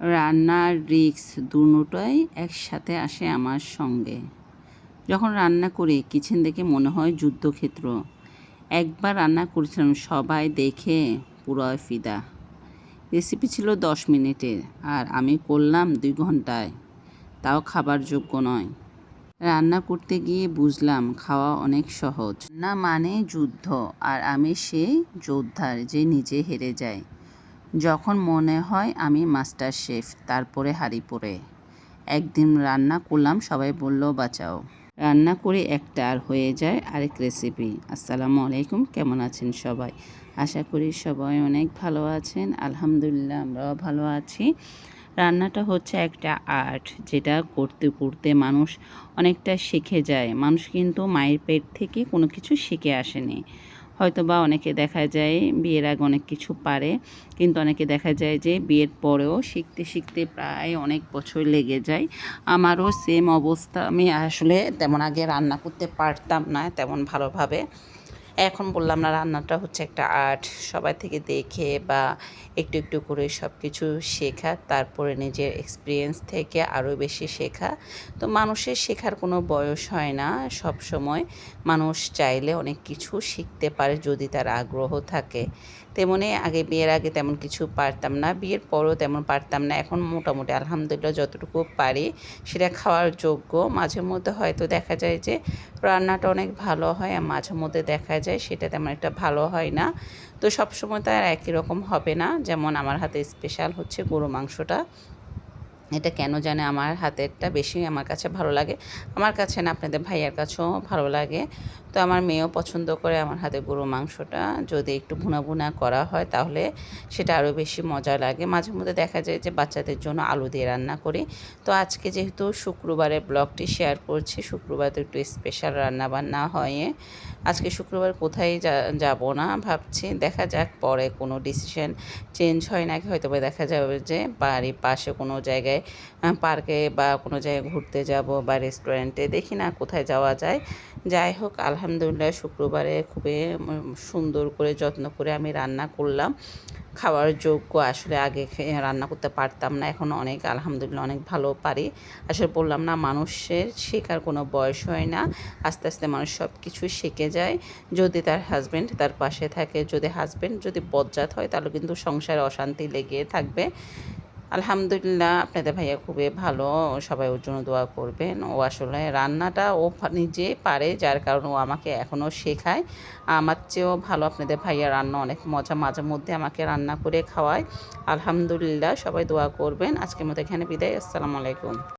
রান্নার রিক্স দুটোই একসাথে আসে আমার সঙ্গে। যখন রান্না করি, কিচেন দেখে মনে হয় যুদ্ধক্ষেত্র। একবার রান্না করেছিলাম, সবাই দেখে পুরো ফিদা। রেসিপি ছিল দশ মিনিটের আর আমি করলাম দুই ঘন্টায়। তাও খাবার যোগ্য নয়। রান্না করতে গিয়ে বুঝলাম, খাওয়া অনেক সহজ। না মানে যুদ্ধ, আর আমি সেই যোদ্ধার যে নিজে হেরে যায়। যখন মনে হয় আমি মাস্টার শেফ, তারপরে হাড়ি পড়ে। একদিন রান্না করলাম, সবাই বলল, বাঁচাও। রান্না করে একটা আর হয়ে যায় আরেক রেসিপি আসসালামু আলাইকুম, কেমন আছেন সবাই? আশা করি সবাই অনেক ভালো আছেন। আলহামদুলিল্লাহ, আমরাও ভালো আছি। রান্নাটা হচ্ছে একটা আর্ট, যেটা করতে করতে মানুষ অনেকটা শিখে যায়। মানুষ কিন্তু মায়ের পেট থেকে কোনো কিছু শিখে আসেনি। হয়তো বা অনেকে দেখা যায় বিয়ের আগে অনেক কিছু পারে, কিন্তু অনেকে দেখা যায় যে বিয়ের পরেও শিখতে শিখতে প্রায় অনেক বছর লেগে যায়। আমারও সেম অবস্থা। আমি আসলে তেমন আগে রান্না করতে পারতাম না তেমন ভালোভাবে। এখন বললাম না, রান্নাটা হচ্ছে একটা আর্ট। সবাই থেকে দেখে বা একটু একটু করে সব কিছু শেখা, তারপরে নিজের এক্সপিরিয়েন্স থেকে আরও বেশি শেখা। তো মানুষের শেখার কোনো বয়স হয় না। সব সময় মানুষ চাইলে অনেক কিছু শিখতে পারে যদি তার আগ্রহ থাকে। তেমনি আগে বিয়ের আগে তেমন কিছু পারতাম না, বিয়ের পরও তেমন পারতাম না। এখন মোটামুটি আলহামদুলিল্লাহ যতটুকু পারি সেটা খাওয়ার যোগ্য। মাঝে মধ্যে হয়তো দেখা যায় যে রান্নাটা অনেক ভালো হয় আর মাঝে মধ্যে দেখা যায়, সেটা তেমন একটা ভালো হয় না। তো সবসময় তো আর একই রকম হবে না। যেমন আমার হাতে স্পেশাল হচ্ছে গরু মাংসটা। এটা কেন জানে আমার হাতেরটা বেশি আমার কাছে ভালো লাগে। আমার কাছে না, আপনাদের ভাইয়ার কাছেও ভালো লাগে। তো আমার মেয়েও পছন্দ করে আমার হাতে গরু মাংসটা। যদি একটু ভুনা ভুনা করা হয় তাহলে সেটা আরও বেশি মজা লাগে। মাঝে মধ্যে দেখা যায় যে বাচ্চাদের জন্য আলু দিয়ে রান্না করি। তো আজকে যেহেতু শুক্রবারের ব্লগটি শেয়ার করছি, শুক্রবার তো একটু স্পেশাল রান্না বান্না হয়। আজকে শুক্রবার কোথায় যাব না ভাবছি। দেখা যাক পরে কোনো ডিসিশন চেঞ্জ হয় নাকি হয়তো দেখা যাবে যে বাড়ির পাশে কোনো জায়গায় পার্কে বা কোনো জায়গায় ঘুরতে যাব বা রেস্টুরেন্টে দেখি না কোথায় যাওয়া যায়। যাই হোক, আলহামদুলিল্লাহ শুক্রবারে খুবই সুন্দর করে, যত্ন করে আমি রান্না করলাম। খাওয়ার যোগ্য আসলে আগে রান্না করতে পারতাম না, এখন অনেক, আলহামদুলিল্লাহ অনেক ভালো পারি। আসলে বললাম না, মানুষের শেখার কোনো বয়স হয় না, আস্তে আস্তে মানুষ সব কিছু শিখে যায়। যদি তার হাজব্যান্ড তার পাশে থাকে, যদি হাজব্যান্ড যদি বজ্জাত হয় তাহলে কিন্তু সংসারে অশান্তি লেগে থাকবে। আলহামদুলিল্লাহ, আপনাদের ভাইয়া খুবই ভালো, সবাই ওর জন্য দোয়া করবেন। ও আসলে রান্নাটা ও নিজে পারে, যার কারণে ও আমাকে এখনও শেখায়। আমার চেয়েও ভালো আপনাদের ভাইয়া রান্না অনেক মজা, মাঝে মধ্যে আমাকে রান্না করে খাওয়ায়। আলহামদুলিল্লাহ, সবাই দোয়া করবেন। আজকের মতো এখানে বিদায়, আসসালামু আলাইকুম।